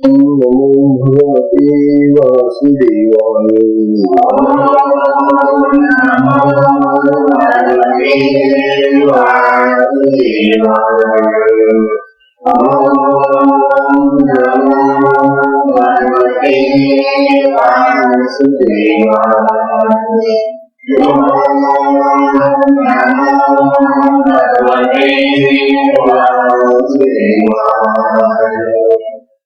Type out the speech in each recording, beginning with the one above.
ॐ नमो भगवते वासुदेवाय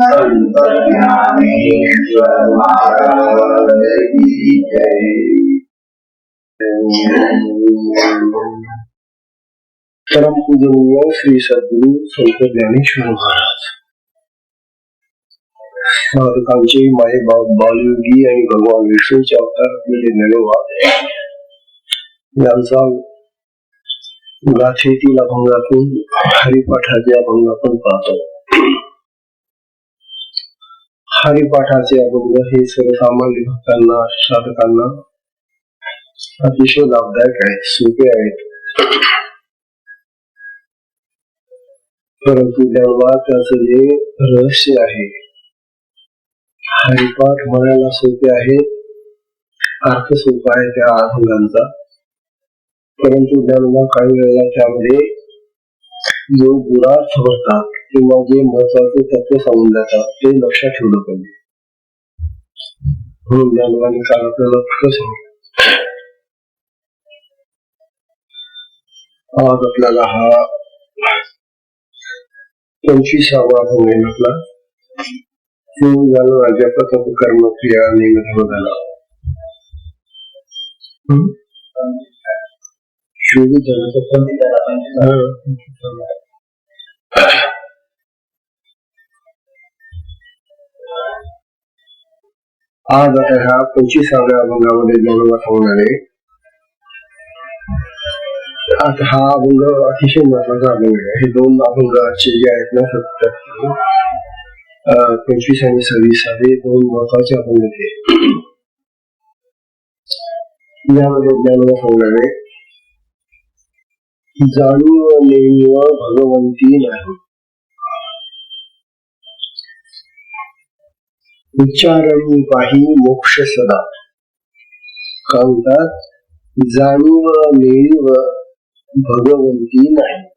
परम पूजनीय श्री सद्गुरु संत ज्ञानेश्वर महाराज साधकांचे माय बाप बालयोगी आणि भगवान विष्णूचे अवतार असलेले ज्ञानोबा यांचा गाथेतील अभंगातून हरिपाठाच्या अभंगातून पाहतो हरिपाठाचे अभंग हे सर्वसामान्य भक्तांना साधकांना अतिशय लाभदायक आहे सोपे आहेत. परंतु देवा त्याच जे रहस्य आहे हरिपाठ म्हणायला सोपे आहे अर्थ सोपा आहे त्या अभंगांचा परंतु ज्ञानोबा काही वेळेला त्यामध्ये जो दुरार्थ भरतात. किंवा जे महत्त्वाचे तत्व सांगून जातात ते लक्षात ठेवलं पाहिजे. म्हणून ज्ञानोबाने काल आपल्याला सांगितलं. आज आपल्याला हा पंचवीसावा अभंग आहे आपला तो झालं अध्यापक कर्म क्रिया नियम झाला चोवीस झालं आज आता ह्या पंचवीसाव्या अभंगामध्ये ज्ञानोबा सांगणार आहे. आता हा अभंग अतिशय महत्त्वाचा अभंग आहे. हे दोन अभंगाचे जे आहेत ना सत्तर पंचवीस आणि सव्वीस हे दोन महत्त्वाचे अभंग आहेत. यामध्ये ज्ञानोबा सांगणार आहे. जाणीव नेणीव भगवंती नाही. विचारणी पाही मोक्ष सदा. का म्हणतात जाणीव नेणीव भगवंती नाही.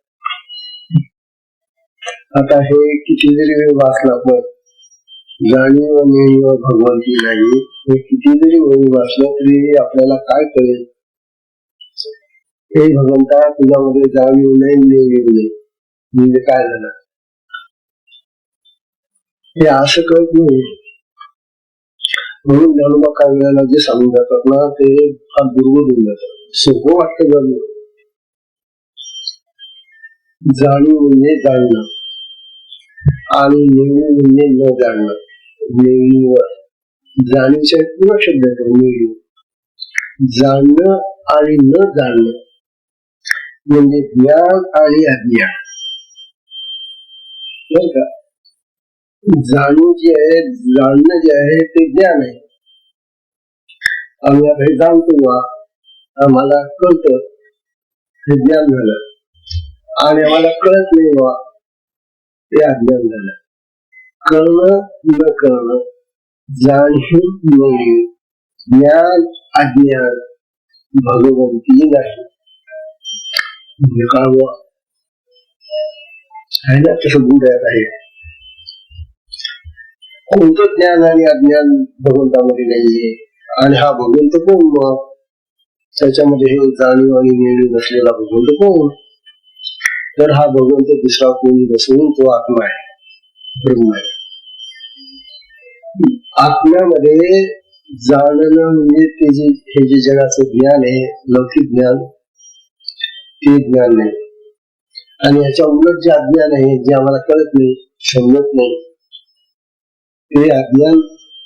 आता हे किती जरी वेळ वाचला पण जाणीव नेणीव भगवंती नाही हे किती जरी वेळ वाचलं तरी आपल्याला काय कळेल? हे भगवंता तुझ्यामध्ये जाणीव नाही नेणीव नाही. म्हणजे काय झालं? हे असं कळत नाही. म्हणून ज्ञानोबा काही वेळेला जे सांगून जातात ना ते फार दुर्बल होऊन जातात. सोपं वाटतं जाणून जाणीव म्हणजे जाणणं. आणि नेणीव म्हणजे न जाणणं. नेहमीवर. जाणीवच्या पुन्हा शब्द येतो नेणीव जाणणं आणि न जाणणं. म्हणजे ज्ञान आणि अज्ञान. बर का? जाणीव जे आहे जाणणं जे आहे ते ज्ञान आहे. आम्ही आता हे जाणतो बा आम्हाला कळतं. हे ज्ञान झालं. आणि आम्हाला कळत नाही बा ते अज्ञान झालं. कळणं न कळणं जाणीव नाही ज्ञान अज्ञान भगवंती नाही. म्हणजे काय आहे ना तसं गुड आहे कोणतं ज्ञान आणि अज्ञान भगवंतामध्ये नाहीये. आणि हा भगवंत कोण मग त्याच्यामध्ये हे जाणीव आणि नेणीव नसलेला भगवंत कोण तर हा भगवंत दुसरा कोणी नसून तो आत्मा आहे. ब्रह्म आहे. आत्म्यामध्ये जाणणं म्हणजे ते जे हे जे जगाचं ज्ञान आहे लौकिक ज्ञान ते ज्ञान नाही. आणि याच्या उलट जे अज्ञान आहे जे आम्हाला कळत नाही समजत नाही ते अज्ञान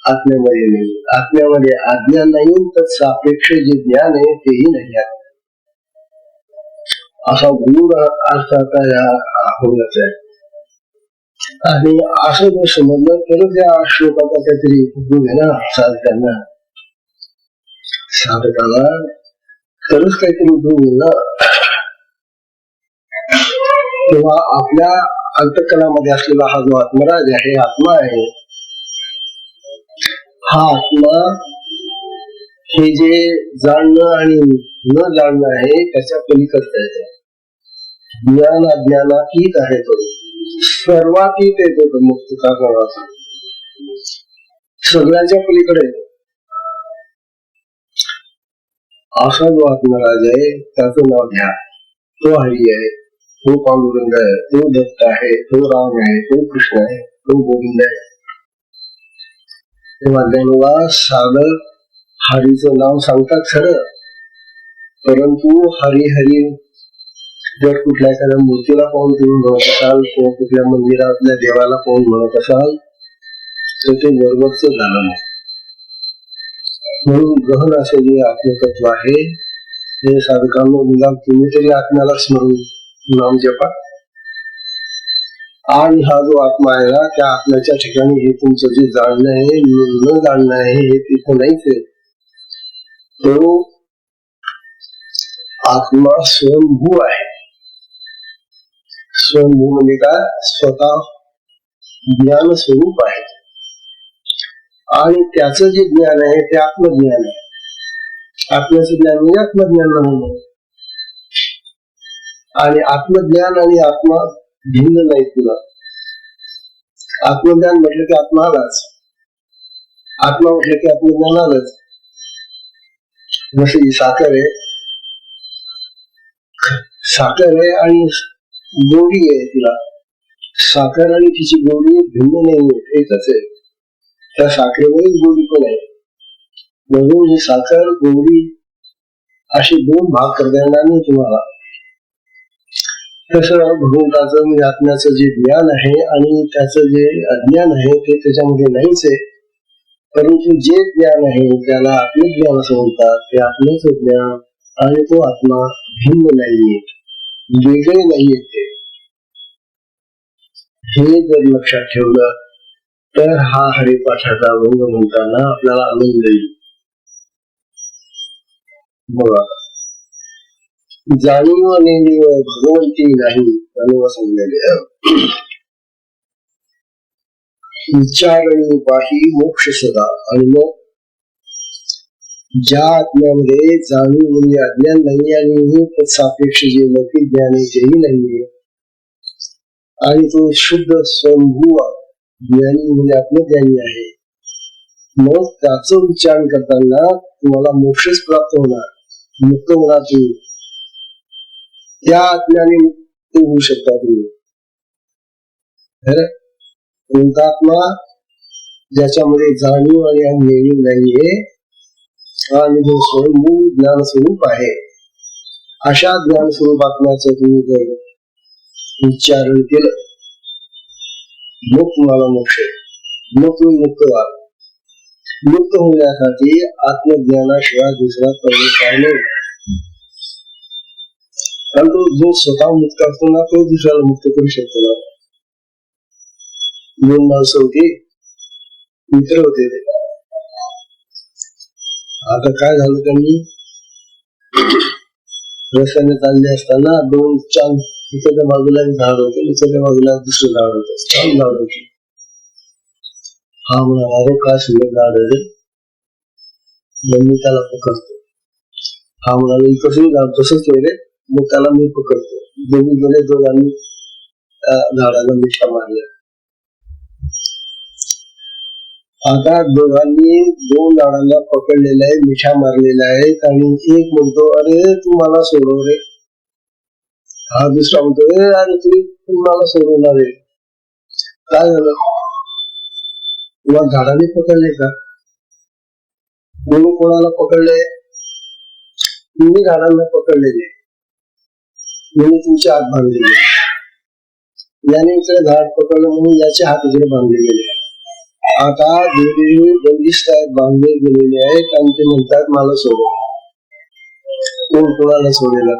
आत्म्यामध्ये नाही आत्म्यामध्ये आज्ञा नाही तर सापेक्ष जे ज्ञान आहे तेही नाही आहे. असा गूढ अर्थ आता या होण्याचा आहे. आणि असं जर समजलं तरच या श्लोकाचा काहीतरी उपयोग आहे ना साधकांना. साधकाला तरच काहीतरी उपयोग होईल ना. तेव्हा आपल्या अंतकरणामध्ये असलेला हा जो आत्मराज आहे आत्मा आहे हा आत्मा हे जे जाणणं आणि न जाणणं आहे त्याच्या पलीकडचं आहे ज्ञान अज्ञानातीत आहे तो. सर्वातीत येतो तो मुक्तता काळाचा सगळ्याच्या पलीकडे असा जो आत्मराज आहे त्याचं नाव घ्या. तो हरी आहे तो पांडुरंग आहे तो दत्त आहे तो राम आहे तो कृष्ण आहे तो गोविंद आहे. तेव्हा त्यांना साधं हरीचं नाव सांगतात खरं. परंतु हरी हरी जर कुठल्या एखाद्या मूर्तीला पाहून तुम्ही म्हणत असाल किंवा कुठल्या मंदिरातल्या देवाला पाहून म्हणत असाल तर ते बरोबरच झालं नाही. म्हणून गहन असे जे आत्मतत्व आहे हे साधकांना तुम्ही तरी आत्म्याला स्मरून नाम जपा. आणि हा जो आत्मा आहे ना त्या आत्म्याच्या ठिकाणी हे तुमचं जे जाणणं आहे न जाणणं आहे हे तिथं नाहीच आहे. तो आत्मा स्वयंभू आहे. स्वयंभू म्हणजे काय? स्वतः ज्ञान स्वरूप आहे. आणि त्याचं जे ज्ञान आहे ते आत्मज्ञान आहे. आत्म्याचं ज्ञान म्हणजे आत्मज्ञान म्हणून. आणि आत्मज्ञान आणि आत्मा भिन्न नाही तुला. आत्मज्ञान म्हटलं की आत्मा आलाच. आत्मा म्हटलं की आत्मज्ञान आलंच. ही साखर आहे. साखर आहे आणि गोडी आहे तिला. साखर आणि तिची गोडी भिन्न नाही एकच आहे. त्या साखरेमध्येच गोडी पण आहे. म्हणून ही साखर गोडी असे दोन भाग करता येणार नाही तुम्हाला. तसं भगवंताचं म्हणजे आत्म्याचं जे ज्ञान आहे आणि त्याचं जे अज्ञान आहे ते त्याच्यामध्ये नाहीच आहे. परंतु जे ज्ञान आहे त्याला आत्मज्ञान असं म्हणतात. ते आत्म्याचं ज्ञान आणि तो आत्मा भिन्न नाहीये. वेगळे नाहीये ते. हे जर लक्षात ठेवलं तर हा हरिपाठाचा अभंग म्हणताना आपल्याला आनंद येईल. बघा. जाणीव नेणीव भगवंती नाही जाणीव सांगलेले विचारणी पाही मोक्ष सदा आणि मग ज्या आत्म्यामध्ये जाणीव म्हणजे अज्ञान नाही आणि सापेक्ष जे लौकिक ज्ञान आहे तेही नाहीये आणि तो शुद्ध स्वयंभू ज्ञानी म्हणजे आत्मज्ञानी आहे मग त्याच उच्चारण करताना तुम्हाला मोक्षच प्राप्त होणार. मुक्त होणार तुम्ही. त्या आत्म्याने मुक्त होऊ शकता तुम्ही कोणता ज्याच्यामध्ये जाणीव आणि नेणीव नाहीये हा अनुभव स्वरूप मूळ ज्ञान स्वरूप आहे. अशा ज्ञान स्वरूप आत्म्याचं तुम्ही जर उच्चारण केलं मग तुम्हाला मोक्ष मग तुम्ही मुक्त व्हाल. मुक्त होण्यासाठी आत्मज्ञानाशिवाय दुसरा पर्याय काय नाही. कारण तो जो स्वतः मुक्त असतो ना तो दुसऱ्याला मुक्त करू शकतो ना दोन माणसं होती मित्र होते ते आता काय झालं त्यांनी रस्त्याने चालले असताना दोन चांद इकडच्या बाजूला एक झाड होते इकडच्या बाजूला दुसरं झाड होतं छान झाड होते हा म्हणाला अरे काय सुंदर झाड आहे रे मी त्याला पकडतो हा म्हणाला इकडचं झाड तसंच आहे रे मग त्याला मी पकडतो. दोन्ही गेले दोघांनी त्या झाडाला मिशा मारल्या आता दोघांनी दोन झाडांना पकडलेलं आहे मिठा मारलेला आहे आणि एक म्हणतो अरे तू मला सोडव रे. हा दुसरा म्हणतो ए अरे तू तू मला सोडवणार रे काय झालं? तुला झाडाने पकडले का? म्हणून कोणाला पकडले? तुम्ही झाडांना पकडलेले म्हणून तुमचे हात बांधले गेले याने इकडे झाड पकडलं म्हणून याचे हात इकडे बांधले गेले आता देवी बंदिस्त आहेत बांधले गेलेले आहेत आणि ते म्हणतात मला सोडव. कोण कोणाला सोडेल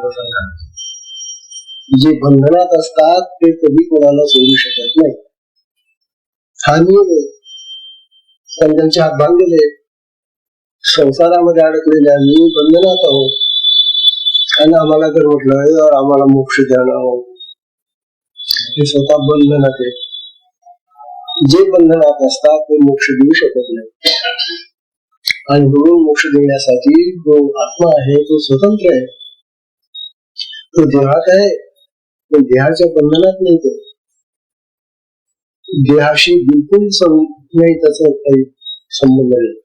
जे बंधनात असतात ते कधी कोणाला सोडू शकत नाही. हा नियम आहे त्यांचे हात बांधलेले संसारामध्ये अडकलेले आम्ही बंधनात आहोत. आणि आम्हाला जर म्हटलं आम्हाला मोक्ष द्यायला हे स्वतः बंधनात आहे. जे बंधनात असतात ते मोक्ष देऊ शकत नाही. आणि म्हणून मोक्ष देण्यासाठी जो आत्मा आहे तो स्वतंत्र आहे. तो देहात आहे पण देहाच्या बंधनात नाही तो. देहाशी बिलकुल नाही त्याचा काही संबंध नाही.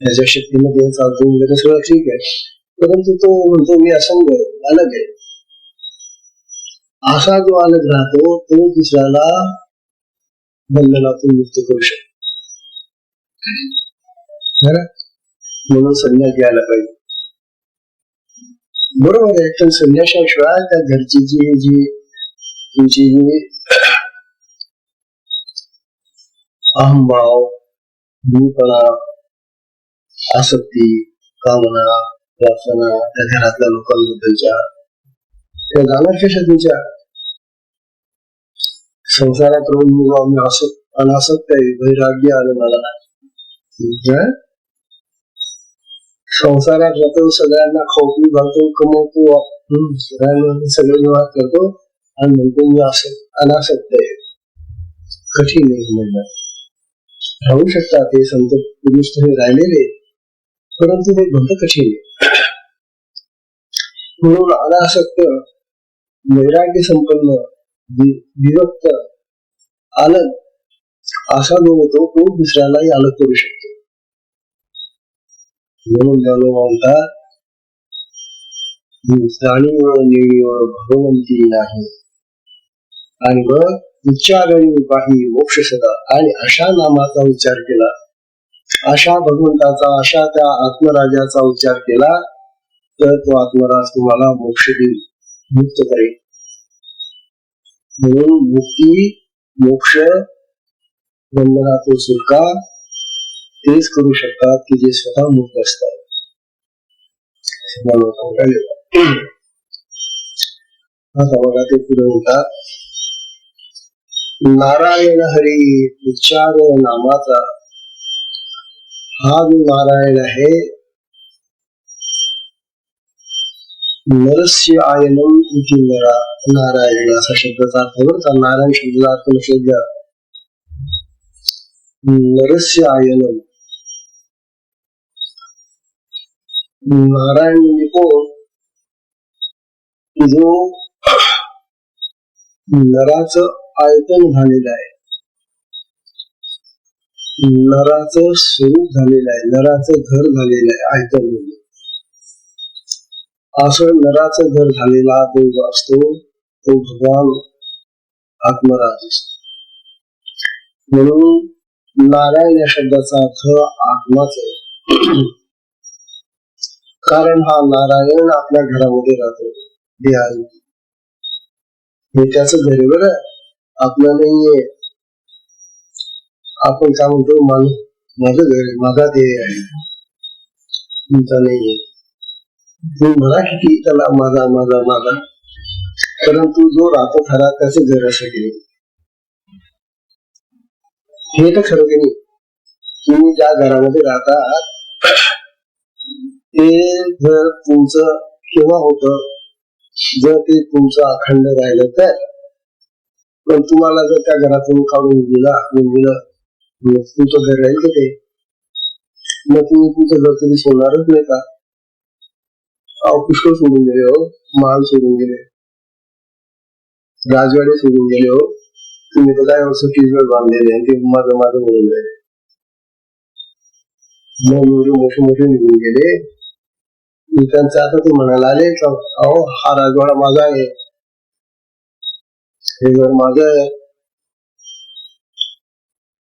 त्याच्या शक्तीमध्ये चालतो वगैरे सगळं ठीक आहे. परंतु तो म्हणतो मी असंग आहे अलग आहे असा जो अलग राहतो तो दुसऱ्याला बंधनातून मुक्त करू शकतो. म्हणून संन्यास घ्यायला पाहिजे. बरोबर आहे पण संन्यासाशिवाय त्या घरची जी जी तुमची जी अहमभाव भूपणा आसक्ती कामना प्रार्थना त्या घरातल्या लोकांबद्दलच्या त्या जाणार कशा संसारात राहून असत अनासक्त आहे वैराग्य आलं मला. संसारात जातो सगळ्यांना खोकली घालतो कमवतो सगळ्यांना सगळे व्यवहार करतो आणि म्हणतो मी असत अनासक्त आहे. कठीण आहे हे म्हणणं. राहू शकतात हे संत पुरुष तरी राहिलेले परंतु ते भक्त कठीण आहे म्हणून अनासक्त वैराग्य संपन्न विभक्त आनंद असा जो होतो तो दुसऱ्यालाही अलग करू शकतो. म्हणून जाणू म्हणतात जाणीव निळीव भगवंती नाही आणि मग उच्चारणी पाही मोक्ष सदा आणि अशा नामाचा उच्चार केला. अशा भगवंताचा अशा त्या आत्मराजाचा उच्चार केला. तर तो आत्मराज तुम्हाला मोक्ष देईल मुक्त करेल म्हणून मुक्ती मोक्ष बंधनातून सुटका तेच करू शकतात की जे स्वतः मुक्त असतात. आता बघा ते पुढे म्हणतात नारायण हरी उच्चार नामाचा. हा जो नारायण आहे नरस्य आयनम इति नरा नारायण असा शब्दाचा अर्थ बरं का? नारायण शब्दाचा अर्थ लक्षात घ्या नरस्य आयनम नारायण म्हणजे कोण? जो नराच आयतन झालेलं आहे. नराचं स्वरूप झालेलं आहे. नराचं घर झालेलं आहे आयतन म्हणजे असं नराचं घर झालेला तो जो असतो तो भगवान आत्मराज असतो. म्हणून नारायण या शब्दाचा अर्थ आत्माच आहे. कारण हा नारायण आपल्या घरामध्ये राहतो देहात हे त्याच घर बर बरं. आपलं नाहीये. आपण काय म्हणतो माझं घर माझा देह आहे. तुमचा नाहीये. मी म्हणा किती त्याला माझा माझा माझा परंतु जो राहतो खरा त्याचे घर असं हे तर खरं की नाही. तुम्ही ज्या घरामध्ये राहतात ते जर तुमचं केव्हा होत जर ते तुमचं अखंड राहिलं तर पण तुम्हाला जर त्या घरातून काढून दिला दिलं तुमचं घर राहील का ते? मग तुम्ही तुमचं घर कधी सोडणारच नाही का? अहो पुष्कळ सोडून गेले हो माल सोडून गेले. राजवाडे सोडून गेले हो. तुम्ही तर काय असं किजवळ बांधलेले आणि ते माझं माझं म्हणून जाईल मग एवढे मोठे मोठे निघून गेले. मी त्यांचं आता ते म्हणायला आले का अहो हा राजवाडा माझा आहे. हे घर माझं आहे.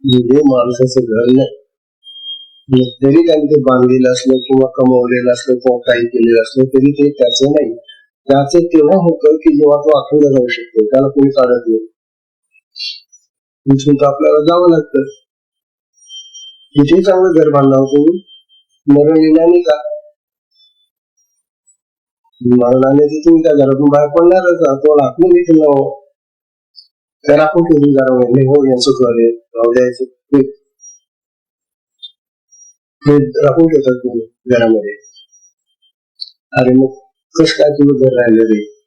म्हणजे माणसाचं घर नाही. जरी त्यांनी ते बांधलेलं असलं किंवा कमवलेलं असलं किंवा काही केलेलं असलं तरी ते त्याचं नाही. त्याचं तेव्हा होतं की जेव्हा तो अखंड जाऊ शकतो त्याला कोणी काढत नाही. इथून तर आपल्याला जावं लागतं. किती चांगलं घर बांधलं होतं मरण नाही का? मरणाने तर तुम्ही त्या घरातून बाहेर पडणारच आहात. तो हाकून देखील ना तर आपण केली जरा नाही. हो यांचं घर आहे. ते राखून ठेवतात तुम्ही घरामध्ये. अरे मग कस काय तुझं घर राहिलं रे?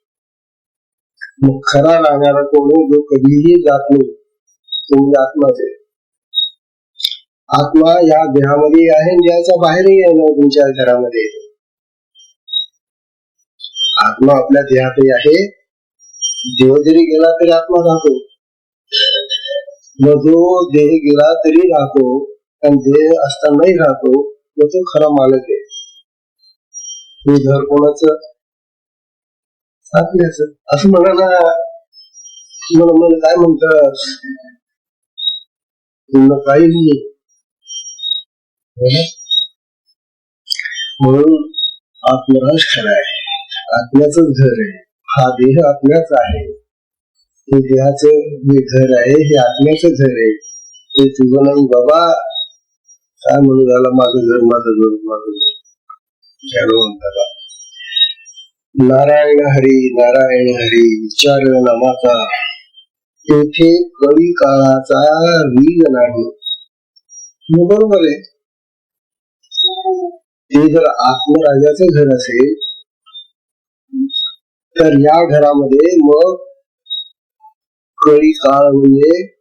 मग खरा राहणारा कोणी जो कधीही जात नाही? तो आत्माच आहे. आत्मा या देहामध्ये आहे ज्याचा बाहेरही आहे ना तुमच्या घरामध्ये. आत्मा आपल्या देहातही आहे. देह जरी गेला तरी आत्मा राहतो. व जो देह गेला तरी राहतो. आणि देह असतानाही राहतो व तो खरा मालक आहे. हे घर कोणाचं? आपल्याच असं म्हणायला हो ना मला मला काय म्हणतात काही नाही म्हणून आत्मराज खरा आहे. आत्म्याच घर आहे. हा देह आत्म्याचा आहे. हे देहाचं जे घर आहे हे आत्म्याचं घर आहे. ते तुझं नाही बाबा काय म्हणू झाला? माझं घर माझं घर माझं घर. त्याला नारायण हरी नारायण हरी विचार नामाचा तेथे कवी काळाचा रीग नाही. बरोबर आहे. ते जर आत्मराजाचं घर असेल तर या घरामध्ये मग कळी काळ म्हणजे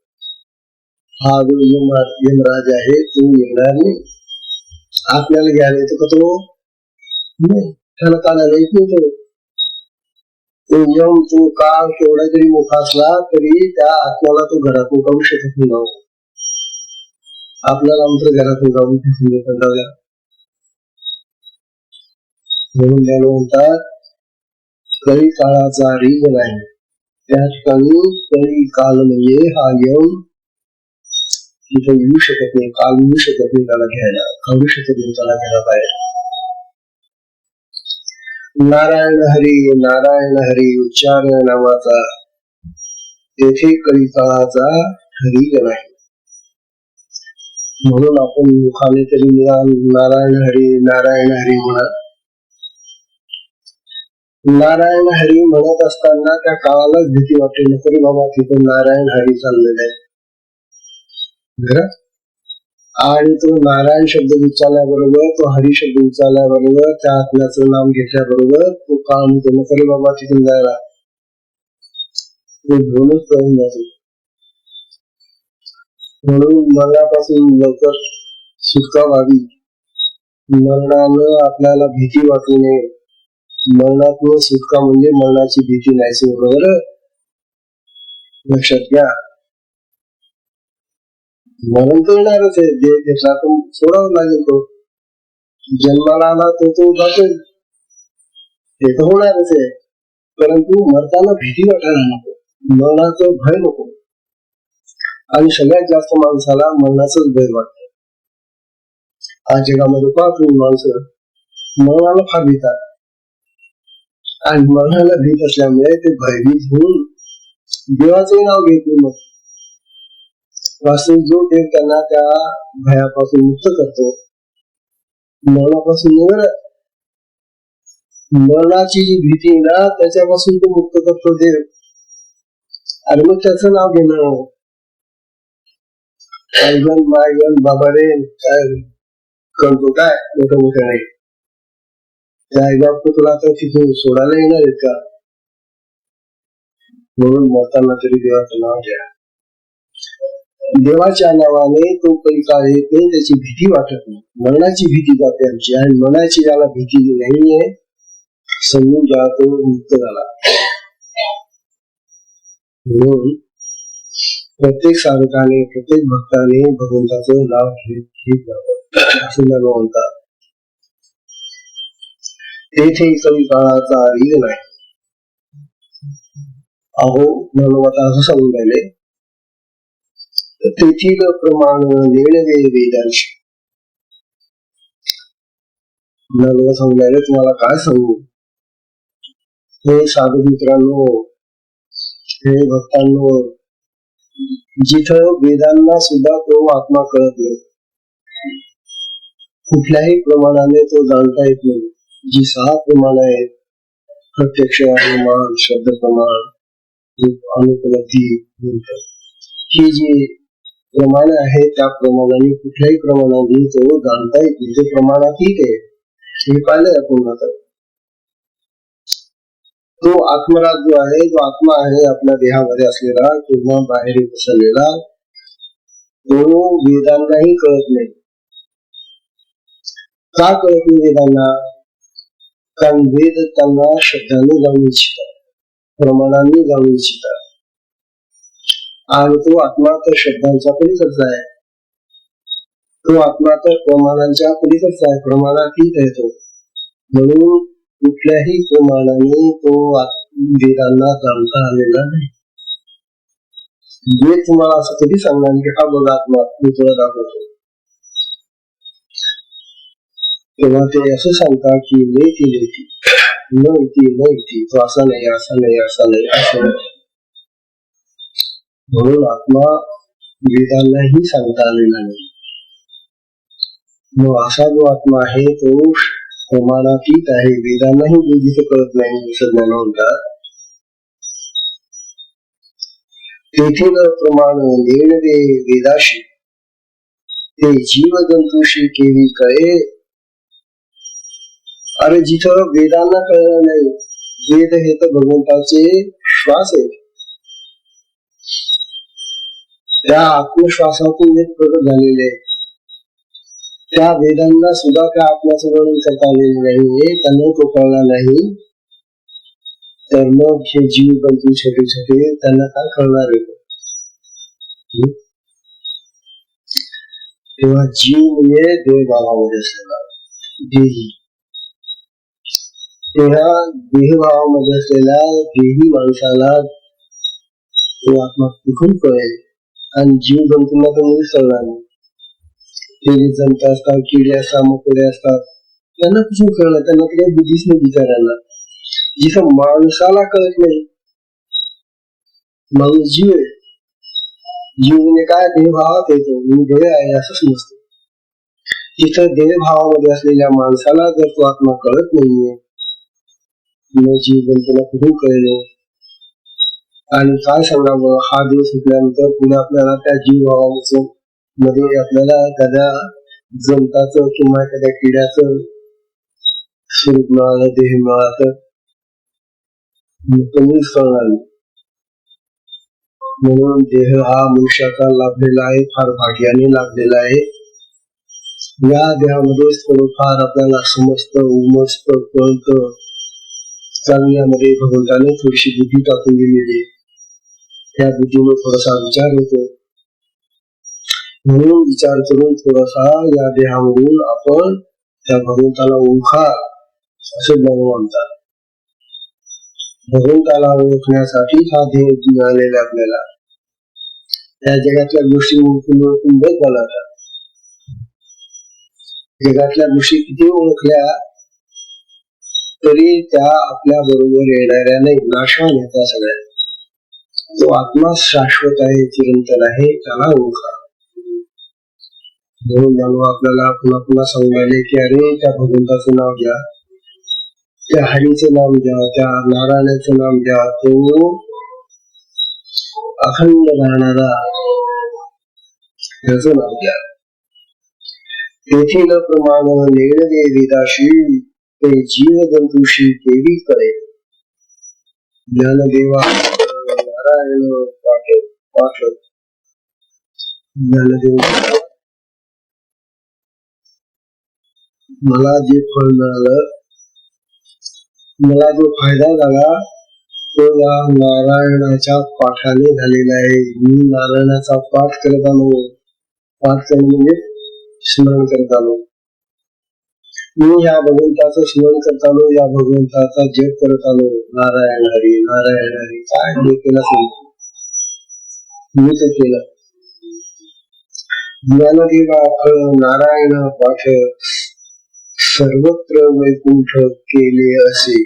हा जो यमराज आहे तो येणार नाही आपल्याला घ्यायला येतो का तो? त्याला काढायला येत नाही तो यम तो काळ केवढा जरी मोठा असला तरी त्या आत्म्याला तो घरातून काढू शकत नाही आपल्याला मात्र घरातून काढून फेकून म्हणून त्याला म्हणतात कळी काळाचा रीग नाही. त्या ठिकाणी कळी काल म्हणजे हा यम तिथे येऊ शकत नाही काल येऊ शकत नाही त्याला घ्यायला करू शकत नाही त्याला घ्यायला बाहेर नारायण हरी नारायण हरी उच्चार नावाचा तेथे कळी हरी नाही. म्हणून आपण मुखाने तरी निदान नारायण हरी नारायण हरी म्हणा. नारायण हरी म्हणत असताना त्या काळालाच भीती वाटते नको बाबा तिथे नारायण हरी चाललेलं आहे. घरात आणि तो नारायण शब्द उच्चारल्याबरोबर तो हरी शब्द उच्चारल्याबरोबर त्या आत्म्याचं नाम घेतल्याबरोबर तो काम होतो नको बाबा तिथून जायला. घेऊनच करून जातो म्हणून मरणापासून लवकर सुटका व्हावी मरणानं आपल्याला भीती वाटू नये. मरणातून सुटका म्हणजे मरणाची भीती नाही बरोबर? लक्षात घ्या. मरण तर येणारच आहे जे घेतला तो सोडावा लागेल तो जन्माला आला तो तो जातो ते तर होणारच आहे. परंतु मरताना भीती वाटायला नको. मरणाचं भय नको. आणि सगळ्यात जास्त माणसाला मरणाचंच भय वाटत. आज जगामध्ये पाहतो माणसं मरणाला फार भीतात आणि मरणाला भीत असल्यामुळे ते भयभीत होऊन देवाचंही नाव घेत मग. वास्तविक जो देव त्यांना त्या भयापासून मुक्त करतो. मरणापासून निवड. मरणाची जी भीती ना त्याच्यापासून तो मुक्त करतो देव. आणि मग त्याचं नाव घेणं हो. आयगन मायगन बाबा रे काय करतो काय? मोठं मोठं नाही त्या आईबाप तुला आता तिथून सोडायला येणार आहेत का? म्हणून मरताना तरी देवाचं नाव घ्या. देवाच्या नावाने तो परिकार येत नाही त्याची भीती वाटत नाही. मरणाची भीती जाते आमची आणि मनाची ज्याला भीती नाहीये समजून घ्या तो मुक्त झाला. म्हणून प्रत्येक साधकाने प्रत्येक भक्ताने भगवंताचं नाव घेत घेत जावं. असं मला म्हणतात. तेथे कवी काळाचा रीग नाही. अहो म्हणून असं सांगून राहिले तेथील प्रमाण निर्णय वेदांश. मला सांगायला तुम्हाला काय सांगू? हे साधू मित्रांनो हे भक्तांनो जिथं वेदांना सुद्धा तो आत्मा कळत नाही कुठल्याही प्रमाणाने तो जाणता येत नाही. जी सहा प्रमाण आहेत प्रत्यक्ष अनुमान शब्द प्रमाण अनुपलब्धी ही जी प्रमाण आहे त्या प्रमाणाने कुठल्याही प्रमाणाने जवळ घालता येतील ते प्रमाण ठीक आहे. हे पाहिलं आपण आता तो आत्मराज जो आहे जो आत्मा आहे आपल्या देहामध्ये असलेला किंवा बाहेर पसरलेला तो वेदांनाही कळत नाही. का कळत नाही वेदांना? कारण वेद त्यांना शब्दाने जाणून इच्छितात प्रमाणाने जाणून इच्छितात. आणि तो आत्मा तर शब्दांच्या पलीकडचा आहे? तो आत्मा तर प्रमाणांच्या पलीकडचा आहे प्रमाणातीत आहे तो. म्हणून कुठल्याही प्रमाणाने तो वेदांना जाणता आलेला नाही. वेद तुम्हाला असं कधी सांगणार की हा बघा आत्मा मी तुला दाखवतो. तेव्हा ते असं सांगतात की लेती लेती न इति न इति तो असा नाही असा नाही असा नाही असं नाही. म्हणून आत्मा वेदांनाही सांगता आलेला नाही. मग असा जो आत्मा आहे तो प्रमाणातीत आहे. वेदांनाही जे कळत नाही असं ज्ञान म्हणतात. तेथील प्रमाण नेणवे वेदाशी. ते जीव जंतूशी केवी कळे. अरे जिथं वेदांना कळलं नाही वेद हे तर भगवंताचे श्वास आहेत. त्या आत्मश्वासातून जे प्रगट झालेले त्या वेदांना सुद्धा त्या आत्म्याचं वर्णन करता आलेले नाहीये त्यांना तो कळला नाही. तर मग हे जीव बंधू छोटे छोटे त्यांना काय कळणार आहे? तेव्हा जीव म्हणजे देहभावामध्ये असलेला देही. तेव्हा देहभावामध्ये असलेल्या देही माणसाला तो आत्मा कुठून कळेल? आणि जीव जंतूंना तर मुळीच कळणार नाही ते जंत असतात किडे असतात मकोडे असतात. त्यांना कुठून कळणार? त्यांना काही बुद्धीच नाही विचारायला जिथं माणसाला कळत नाही माणूस जीव आहे. जीव म्हणजे काय देहभावात येतो? मी देह आहे असं समजतो तिथं देहभावामध्ये असलेल्या माणसाला जर तो आत्मा कळत नाहीये मग जीव जंतूला कुठून कळेल? आणि काय सांगावं? हा दिवस सुटल्यानंतर पुन्हा आपल्याला त्या जीव भावाचं मध्ये आपल्याला एखाद्या जंताचं किंवा एखाद्या किड्याचं स्वरूप मिळालं देह मिळालं कमीच कळणार म्हणून देह हा मनुष्याचा लाभलेला आहे फार भाग्याने लाभलेला आहे. या देहामध्येच थोडंफार आपल्याला समजत उमजत कळत चांगल्यामध्ये भगवंताने थोडीशी बुद्धी टाकून दिलेली त्या बुद्धीने थोडासा विचार होतो. म्हणून विचार करून थोडासा या देहामधून आपण त्या भगवंताला ओळखा असे ज्ञान म्हणतात. भगवंताला ओळखण्यासाठी हा देह मिळालेला आपल्याला. त्या जगातल्या गोष्टी ओळखून ओळखून बघ मला जगातल्या गोष्टी किती ओळखल्या तरी त्या आपल्या बरोबर येणाऱ्या नाही नाशवान त्या सगळ्या. तो आत्मा शाश्वत आहे चिरंतन आहे त्याला ओळखा. म्हणून जाणू आपल्याला पुन्हा पुन्हा सांगायले की अरे त्या भगवंताचं नाव घ्या. त्या हरीचं नाम घ्या. त्या नारायणाचं नाम घ्या. तो अखंड राहणारा त्याचं नाव घ्या. तेथील प्रमाण नेणवे वेदाशी ते जीव जंतुशी केवी करे ज्ञानदेवा नारायण पाठ पाठ ज्ञानदेव मला जे फळ मिळालं मला जो फायदा झाला तो या नारायणाच्या पाठाने झालेला आहे. मी नारायणाचा पाठ करत आलो. पाठ करणे म्हणजे स्मरण करत आलो. मी या भगवंताचं स्मरण करत आलो या भगवंताचा जप करत आलो. नारायण हरी नारायण हरी काय जे केलं असेल? मी ते केलं. ज्ञानदेवा फळ नारायण पाठ सर्वत्र वैकुंठ केले असे.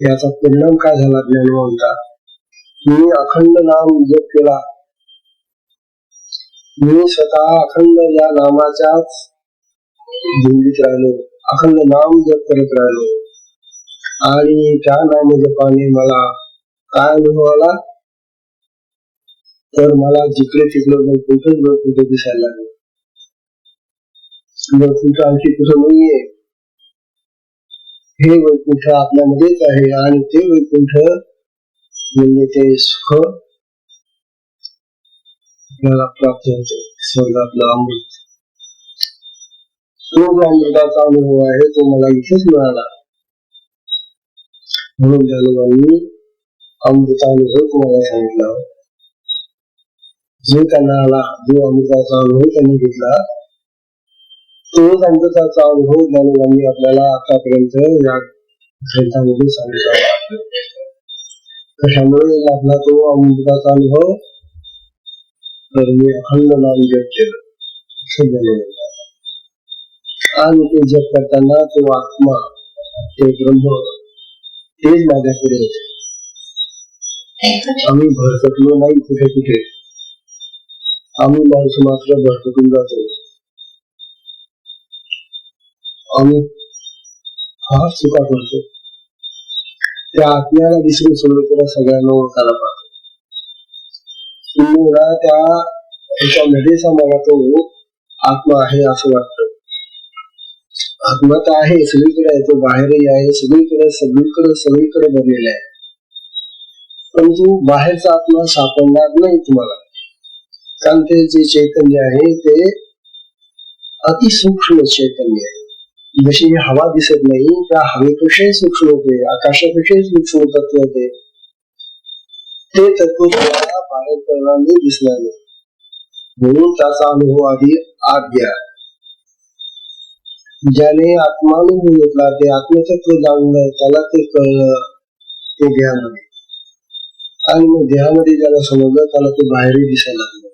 याचा परिणाम काय झाला ज्ञानवंता? मी अखंड नाम जप केला. मी स्वतः अखंड या नामाच्याच धुंदीत राहिलो अखंड नाम जप करत राहिलो. आणि त्या नाम जपाने मला काय अनुभव आला? तर मला जिकडे तिकडे वैकुंठच कुठे दिसायला लागले. कुठं आणखी कुठं नाहीये. हे वैकुंठ आपल्यामध्येच आहे आणि ते वैकुंठ म्हणजे ते सुख आपल्याला प्राप्त होते. स्वर्गातलं अमृत. तो जो अमृताचा अनुभव आहे तो मला इथेच मिळाला म्हणून त्या अमृता अनुभव तुम्हाला सांगितला जो त्यांना आला जो अमृताचा अनुभव त्यांनी घेतला तोच अमृताचा अनुभव त्या आपल्याला आतापर्यंत या ग्रंथामध्ये सांगितला कशामुळे लाभला तो अमृताचा अनुभव तर मी अखंड नाम जप केलं असं झालेलं आणि ते जप करताना तो आत्मा ते ब्रह्म तेच माझ्याकडे होते. आम्ही भरकटलो नाही कुठे कुठे. आम्ही माणसं मात्र भरकटून जातो. आम्ही फार चुका करतो. त्या आत्म्याला विसरून सगळीकडे सगळ्यांना ओळखायला पाहतो. तुम्हाला त्या ह्याच्यामध्ये मला तो आत्मा आहे असं वाटतं. आत्मा तर आहे सगळीकडे आहे तो बाहेरही आहे सगळीकडे सगळीकडे सगळीकडे भरलेला आहे. परंतु बाहेरचा आत्मा सापडणार नाही तुम्हाला. कारण ते जे चैतन्य आहे ते अतिसूक्ष्म चैतन्य आहे. जशी हवा दिसत नाही त्या हवेपेक्षाही सूक्ष्म होते आकाशापेक्षाही सूक्ष्म तत्व होते. ते तत्व तुम्हाला बाहेर परिणामी दिसणार नाही. म्हणून त्याचा अनुभव आधी आत घ्या. ज्याने आत्मानुभव घेतला ते आत्मतत्व जाणलं त्याला ते कळलं ते देहामध्ये आणि मग देहामध्ये ज्याला समजलं त्याला ते बाहेरही दिसायला लागलं.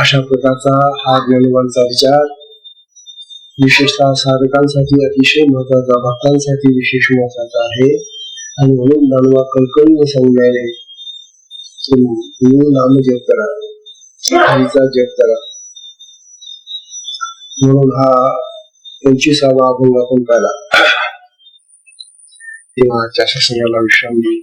अशा प्रकारचा हा ज्ञानवांचा विचार विशेषतः साधकांसाठी अतिशय महत्त्वाचा भक्तांसाठी विशेष महत्त्वाचा आहे. आणि म्हणून दानवा कळकळीने समजायला तुम्ही नाम जप करा. हरीचा जप करा. म्हणून हा पंचवीसावा अभंग आपण पाहिला. तेव्हा आजच्या सत्संगाला विश्राम देऊ